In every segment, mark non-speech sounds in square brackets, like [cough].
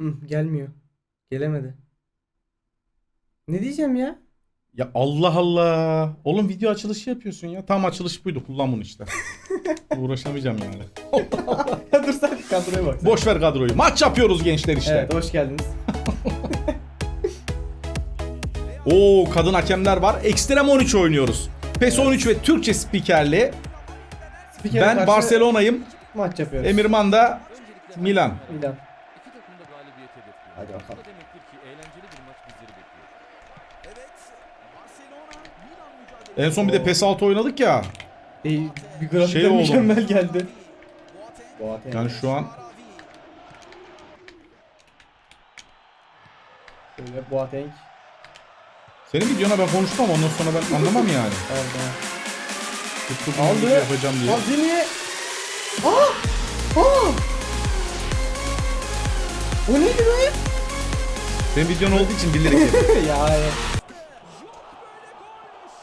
Hı, gelmiyor. Gelemedi. Ne diyeceğim ya? Ya Allah Allah. Oğlum video açılışı yapıyorsun ya. Tam açılış buydu. Kullan bunu işte. [laughs] Uğraşamayacağım yani. [laughs] Dur sen kadroya bak. Boş ver kadroyu. Maç yapıyoruz gençler işte. Evet hoş geldiniz. [laughs] Oo kadın hakemler var. Ekstrem 13 oynuyoruz. PES 13 ve Türkçe spikerli. Spiker'e Ben karşı Barcelona'yım. maç yapıyoruz. Emirman da Milan. Milan. İki takım da galibiyet hedefliyor. Hadi bakalım. Bu da demektir ki eğlenceli bir maç bizleri bekliyor. Evet. Barcelona Milan mücadelesi. En son bir de PES 6 oynadık ya. E, bir grafikten Şey oldu. mükemmel geldi. Boateng. Yani şu an Şöyle Boateng. senin videona ben konuşmam ondan sonra ben anlamam yani. [laughs] Aldı. Tuttum Aldı. video yapacağım diye. Hazine. Aa! Aa! O neydi be? Senin videon olduğu için bilerek yedim. [laughs] ya ya.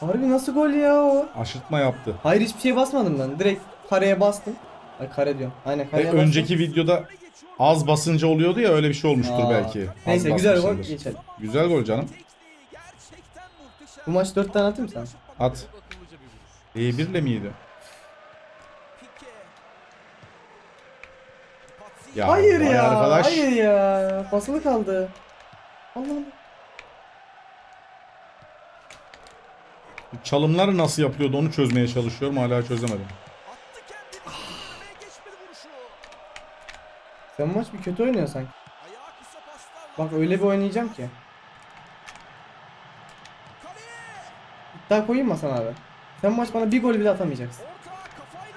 Harbi nasıl gol ya o? Aşırtma yaptı. Hayır hiçbir şeye basmadım ben. Direkt kareye bastım. Ay kare diyorum. Aynen Ve kareye bastım. önceki videoda az basınca oluyordu ya öyle bir şey olmuştur Aa. belki. Az Neyse güzel gol basmışsındır. geçelim. Güzel gol canım. Bu maç 4 tane atayım sen. At. Çok akıllıca bir vuruş. E1 ile miydi? Ya, hayır vay ya. Arkadaş. Hayır ya. Basılı kaldı. Allah'ım. Çalımlar nasıl yapıyordu onu çözmeye çalışıyorum hala çözemedim. Vuruşu. Sen maç bir kötü oynuyorsun sanki. Bak öyle bir oynayacağım ki. İddia koyayım mı sana abi? Sen maç bana bir gol bile atamayacaksın.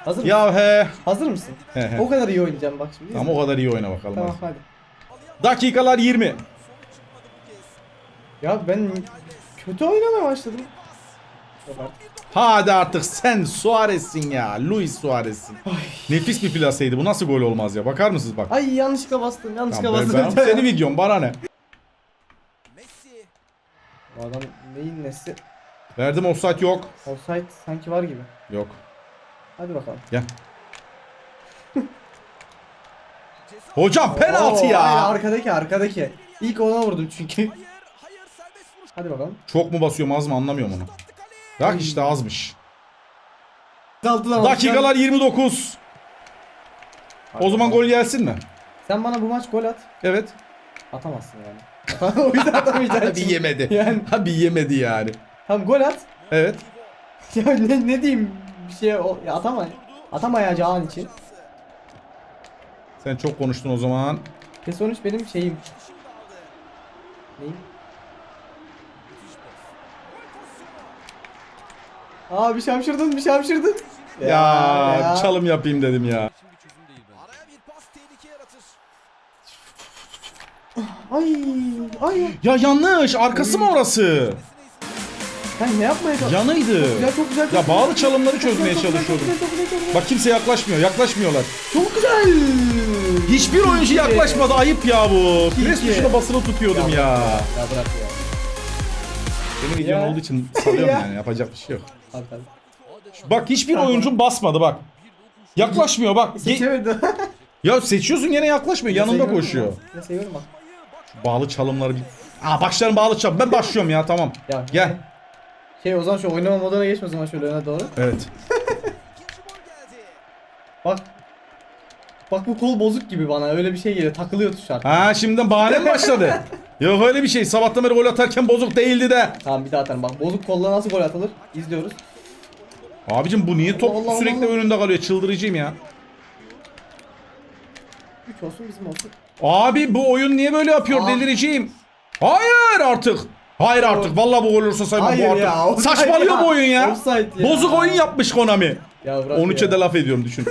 Hazır mısın? Ya he. Hazır mısın? He he. O kadar iyi oynayacağım bak şimdi. Tamam o kadar iyi oyna bakalım. Tamam hadi. hadi. Dakikalar 20. Ya ben kötü oynamaya başladım. Hadi artık sen Suarez'sin ya. Luis Suarez'sin. Nefis bir plaseydi. Bu nasıl gol olmaz ya? Bakar mısınız bak. Ay yanlışlıkla bastım. Yanlışlıkla Tamam, ben, bastım. ben, senin videon bana ne? Messi. Bu adam neyin nesi? Verdim offside yok. Offside sanki var gibi. Yok. Hadi bakalım. Gel. [laughs] Hocam penaltı Oo, ya. hayır, arkadaki arkadaki. İlk ona vurdum çünkü. Hayır. Hayır serbest vuruş. Hadi bakalım. Çok mu basıyorum az mı anlamıyorum onu. Bak işte azmış. Dakikalar 29. O zaman gol gelsin mi? Sen bana bu maç gol at. Evet. Atamazsın yani. [laughs] o yüzden atamayacaksın. [laughs] Bir yemedi. Yani Ha bir yemedi yani. tamam gol at. Evet. [laughs] Ya ne, ne diyeyim bir şey o, ya atama. Atamayacağın için. Sen çok konuştun o zaman. Ve sonuç benim şeyim. Neyim? Aa bir şamşırdın bir şamşırdın. Ya, çalım yapayım dedim ya. Ay ay. Ya yanlış. Arkası mı orası? Sen ne yapmaya çalışıyorsun? Yanıydı. Güzel çok güzel. çok Ya güzel. bağlı çalımları çözmeye Çok çok çalışıyordum. güzel, çok güzel, çok güzel. Bak kimse yaklaşmıyor. Yaklaşmıyorlar. Çok güzel. Hiçbir oyuncu yaklaşmadı. Ayıp ya bu. Pres İki. tuşuna basılı tutuyordum ya. Ya bırak ya. Benim videom Ya. olduğu için salıyorum [laughs] Ya. yani. Yapacak bir şey yok. Bak hiçbir oyuncum basmadı bak. Yaklaşmıyor bak. Ge- Seçemedi. ya seçiyorsun gene yaklaşmıyor. Yanında Seviyorum koşuyor. ya. Ya seviyorum bak. Bağlı çalımları bir... Aa başlarım bağlı çalım. Ben başlıyorum ya tamam. Ya Gel. Şey o zaman şu oynama moduna geçme o zaman şöyle öne doğru. Evet. Bak. Bak bu kol bozuk gibi bana öyle bir şey geliyor takılıyor tuş artık. Ha şimdiden bahane mi başladı? [laughs] Yok öyle bir şey. Sabahtan beri gol atarken bozuk değildi de. Tamam bir daha atarım bak bozuk kolla nasıl gol atılır izliyoruz. Abicim bu niye top Allah Allah sürekli Allah. önünde kalıyor? Çıldıracağım ya. 3 olsun bizim olsun. Abi bu oyun niye böyle yapıyor? Ah. Delireceğim. Hayır artık. Hayır artık. Vallahi bu gol olursa saymam bu artık. ya, offside Saçmalıyor ya. bu oyun ya. Offside ya. Bozuk oyun yapmış Konami. Ya bırak 13'e ya. de laf ediyorum düşün.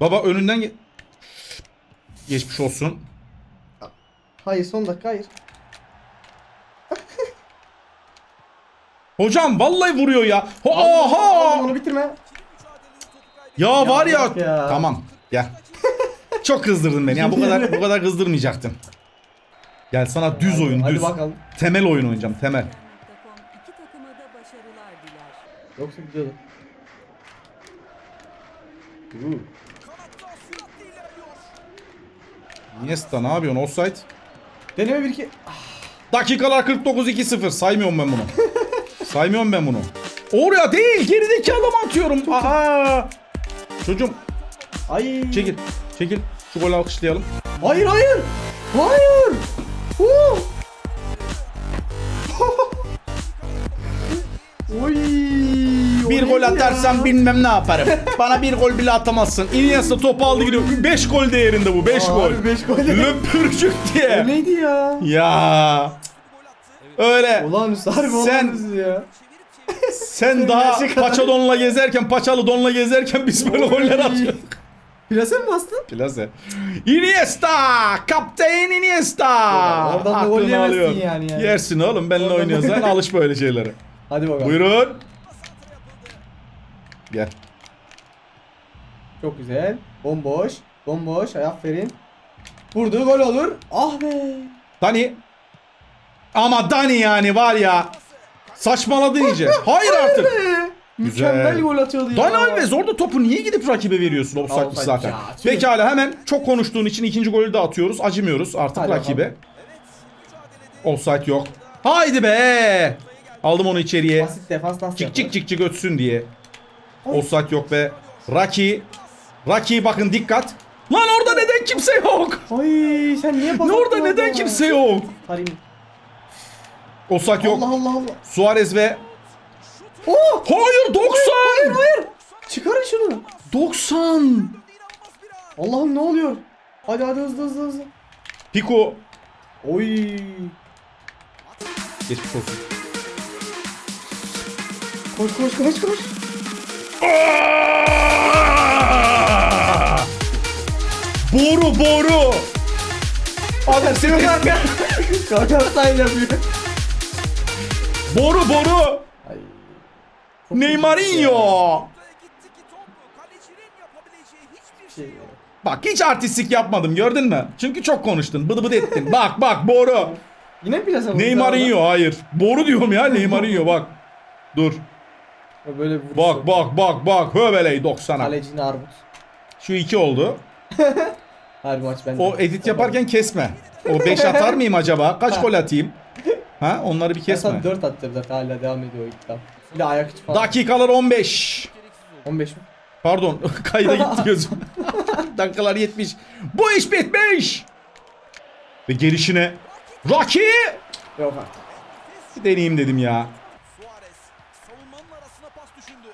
Baba önünden ge- geçmiş olsun. Hayır son dakika hayır. Hocam vallahi vuruyor ya. Oha! onu bitirme. Kaybı. Ya var ya. ya. Tamam. Gel. [laughs] Çok kızdırdın beni. Ya bu kadar bu kadar kızdırmayacaktın. Gel sana düz oyun, Hadi düz. bakalım. Temel oyun oynayacağım, temel. Nokta.com iki takıma da başarılar diler. Yoksa gidiyordu. Kanatta süratle ilerliyor. Iniesta ne yapıyorsun? Offside. Deneme bir iki. Dakikalar 49 2-0. Saymıyorum ben bunu. [laughs] Saymıyorum ben bunu. Oraya değil gerideki adamı atıyorum. Aa. Çocuğum Ay. çekil. Çekil. Şu golü alkışlayalım. Hayır hayır. Hayır. [laughs] Oy. o Bir gol neydi atarsam ya? bilmem ne yaparım. Bana bir gol bile atamazsın. Iniesta topu aldı gidiyor. 5 gol değerinde bu. 5 Aa, gol. harbi beş gol. Löpürcük O diye. neydi ya? Ya. Öyle. Olağanüstü harbi Sen- ya. [laughs] Sen daha adam. paça donla gezerken, paçalı donla gezerken biz böyle goller atıyorduk. Plase mi bastın? Plase. Iniesta! Kaptan Iniesta! Oradan da Aklını gol yemezsin alıyor. yani yani. Yersin oğlum benimle Oradan da- oynuyorsan alış böyle şeylere. Hadi bakalım. Buyurun. Gel. Çok güzel. Bomboş. Bomboş. Ay, Aferin. Vurdu gol olur. Ah be. Dani. Ama Dani yani var ya. Saçmaladın iyice. [laughs] Hayır artık. Güzel. Mükemmel gol atıyordu ya. Dani Alves orada topu niye gidip rakibe veriyorsun offside'miş Offside zaten. ya, tüh. Pekala hemen çok konuştuğun için ikinci golü de atıyoruz. Acımıyoruz artık Hadi rakibe. Offside yok. Haydi be. Aldım onu içeriye. Basit defans nasıl Cik cik cik cik ötsün diye. Offside yok be. Raki. Raki bakın dikkat. Lan orada neden kimse yok? Ay sen niye pas Ne orada attın neden orada? kimse yok? Karim. Offside yok. Allah Allah Allah. Suarez ve Oh! Hayır 90. Hayır hayır. Çıkarın şunu. 90. Allah'ım ne oluyor? Hadi hadi hızlı hızlı hızlı. Pico. Oy. Geçmiş olsun. Koş koş koş koş. Boru boru. Adam seni Kanka sayın yapıyor. Boru boru. Ay. Neymarinho. gitti ki top kalecinin yapabileceği hiçbir Şey. Bak hiç artistlik yapmadım gördün mü? Çünkü çok konuştun. Bıdı bıdı ettin. [laughs] Bak bak boru. Yine vurdu Neymarinho hayır. Boru diyorum ya Neymarinho bak. Dur. Böyle Bak bak bak bak. Höbeley 90'a. Kalecini armut. Şu iki oldu. [laughs] Her maç bende. O edit yaparken kesme. O 5 atar mıyım acaba? Kaç gol atayım? Ha onları bir kesme. Kesme. 4 attım zaten hala devam ediyor o iddia. Bir de ayak içi falan. Dakikalar 15. 15 mi? Pardon [laughs] kayda gitti [laughs] gözüm. [laughs] Dakikalar 70. Bu iş bitmiş. Ve gelişine Rocky Yok artık. Bir deneyeyim dedim ya. Suarez savunmanın arasına pas düşündü.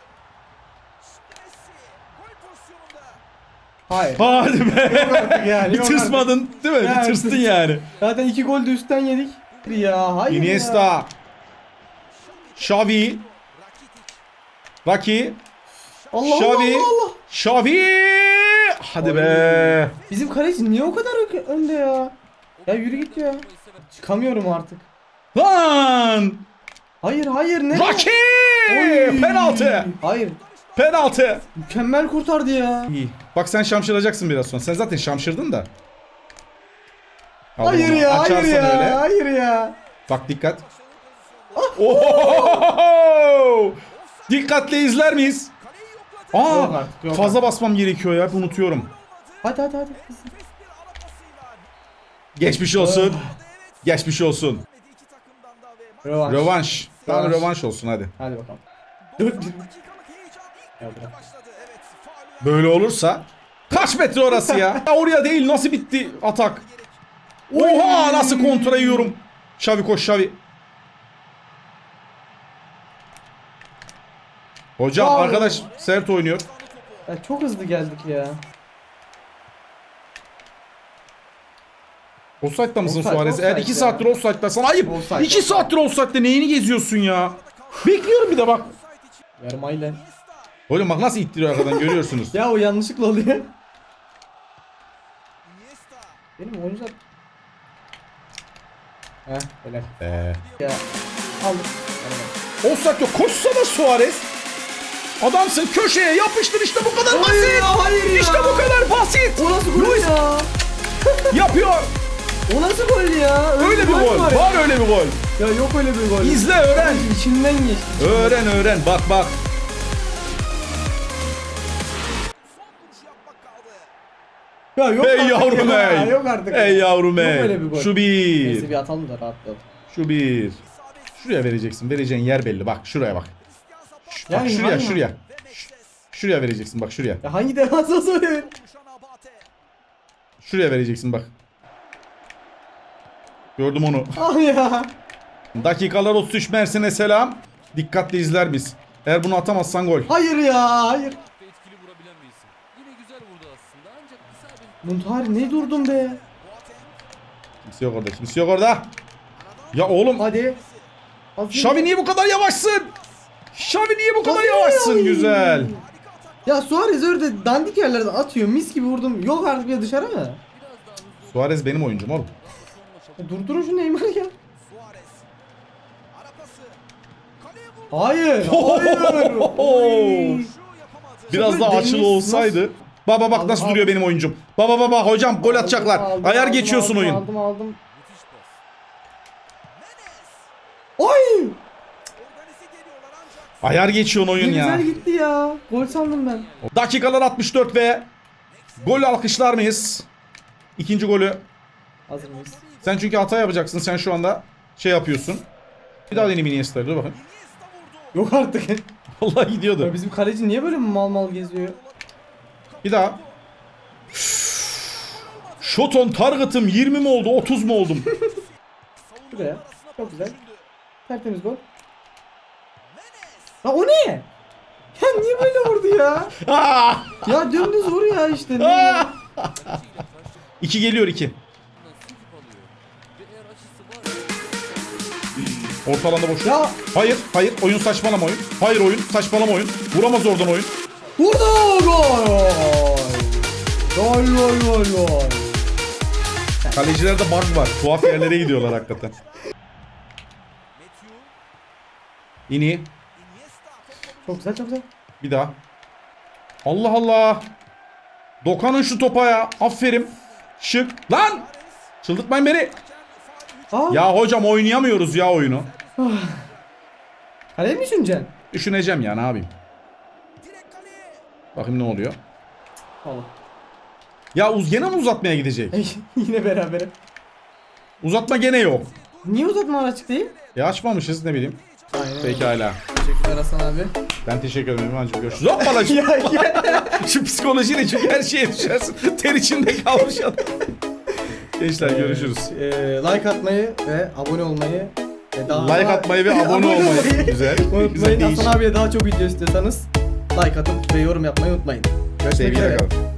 Messi gol pozisyonunda. Hayır. Hadi be. yani, bir tırsmadın değil mi? Bir Yani. tırstın yani. Zaten 2 gol de üstten yedik. Ya hayır ya. Iniesta. Xavi. Rocky. Allah Xavi. Allah Allah. Xavi. Hadi Oy. be. Bizim kaleci niye o kadar önde ya? Ya yürü git ya. Çıkamıyorum artık. Lan. Hayır hayır ne? Rocky. Oy. Penaltı. Hayır. Penaltı. Mükemmel kurtardı ya. İyi. Bak sen şamşıracaksın biraz sonra. Sen zaten şamşırdın da. Al Hayır ya hayır ya öyle. hayır ya. Bak dikkat. Ohohoho! Dikkatle izler miyiz? Yok Aa, artık, yok fazla basmam gerekiyor ya. unutuyorum. Hadi hadi hadi. Geçmiş olsun. Geçmiş olsun. Rövanş. Rövanş. Tamam Rövanş. rövanş olsun hadi. Hadi bakalım. 90 Dur, dur. dakikalık heyecan ilk Ya yarıda bırak. başladı. Evet faul Böyle olursa kaç metre orası ya? ya oraya değil nasıl bitti atak? Oha nasıl kontra yiyorum. Şavi koş Şavi. Hocam Bravo. arkadaş sert oynuyor. Ya çok hızlı geldik ya. Offside'da mısın Offside, Suarez? Eğer offside 2 ya. saattir offside'dasan ayıp. Offside, 2 offside. saattir offside'da neyini geziyorsun ya? Bekliyorum bir de bak. Yarım ayla. Oğlum bak nasıl ittiriyor arkadan görüyorsunuz. [laughs] Ya o yanlışlıkla oluyor. Benim oyuncular... Heh helal. Eee. Ya. Aldım. Offside yok. Koşsana Suarez. Adamsın köşeye yapıştır işte bu kadar Hayır basit. ya, hayır ya. İşte bu kadar basit. O nasıl gol Luis ya? [laughs] yapıyor. O nasıl gol ya? Öyle bir gol. var ya. Var öyle bir gol. Ya yok öyle bir gol. İzle öğren. İçinden geçti. Öğren öğren. Bak bak. Ya yok Ey artık yavrum ya, ey. Yok artık. Ey yavrum Yok ey. öyle bir gol. Şu Neyse bir. atalım da rahatlayalım. Şu bir. Şuraya vereceksin. Vereceğin yer belli. Bak şuraya bak. Şu- bak Yani şuraya hangi- şuraya. Şuraya vereceksin bak şuraya. Ya hangi defansa soruyor? Şuraya vereceksin bak. Gördüm onu. [laughs] Ah ya. Dakikalar 33 Mersin'e selam. Dikkatli izler miyiz? Eğer bunu atamazsan gol. Hayır ya hayır. Ve etkili vurabilen bir isim. Yine güzel vurdu aslında ancak isabet Muntari ne durdun be? Kimse yok orada. Kimse yok orada. Ya oğlum. Hadi. Şavi niye bu kadar yavaşsın? Şavi niye bu kadar Hadi yavaşsın? ya. Güzel. Ya Suarez öyle dandik yerlerden atıyor. Mis gibi vurdum. Yok artık bir dışarı mı? Suarez benim oyuncum oğlum. Ya durdurun şu Neymar ya. Hayır. Hayır. Oy. [laughs] Biraz daha açılı olsaydı. Baba bak Aldım, nasıl aldım. duruyor benim oyuncum. Baba baba hocam gol atacaklar. Aldım, Ayar aldım, geçiyorsun aldım, oyun. Aldım aldım. Oy. Organize geliyorlar ancak. Ayar geçiyorsun oyun Ne ya. güzel gitti ya. Gol sandım ben. Dakikalar 64 ve gol alkışlar mıyız? İkinci golü. Hazır mıyız? Sen çünkü hata yapacaksın. Sen şu anda şey yapıyorsun. Bir daha deneyim Iniesta'yı. Dur bakın. Yok artık. [laughs] Vallahi gidiyordu. Ya bizim kaleci niye böyle mal mal geziyor? Bir daha. Shot on target'ım 20 mi oldu 30 mu oldum? [laughs] Şuraya. Çok güzel. Tertemiz gol. Ha o ne? Ya niye böyle vurdu ya? [laughs] Ya dümdüz vur ya işte. 2 [laughs] geliyor 2. Sikip alıyor. Ve eğer açısı var Orta alanda boş. Ya Hayır, hayır. Oyun saçmalama oyun. Hayır oyun, saçmalama oyun. Vuramaz oradan oyun. Vurdu gol. Gol gol gol gol. Kalecilerde bug var. Tuhaf yerlere gidiyorlar hakikaten. İni. Çok güzel çok güzel. Bir daha. Allah Allah. Dokanın şu topa ya. Aferin. Şık. Lan! Çıldırtmayın beni. Aa, Ya hocam oynayamıyoruz ya oyunu. kaleye mi düşüneceksin? Düşüneceğim ya ne yapayım. Bakayım ne oluyor. Allah. Ya uz gene mi uzatmaya gidecek? [laughs] Yine beraber. Uzatma gene yok. Niye uzatma açık değil? Ya açmamışız ne bileyim. Aynen. Pekala. Teşekkürler Hasan abi. Ben teşekkür ederim İmancığım. Görüşürüz. Hoppala şu, [laughs] [laughs] şu psikolojiyle çünkü her şeye düşersin. Ter içinde kalmış adam. Gençler görüşürüz. Ee, like atmayı ve abone olmayı ve daha Like atmayı ve abone olmayı. Güzel. Unutmayın. Güzel değişik. Hasan abiye daha çok video istiyorsanız like atıp ve yorum yapmayı unutmayın. Görüşmek üzere.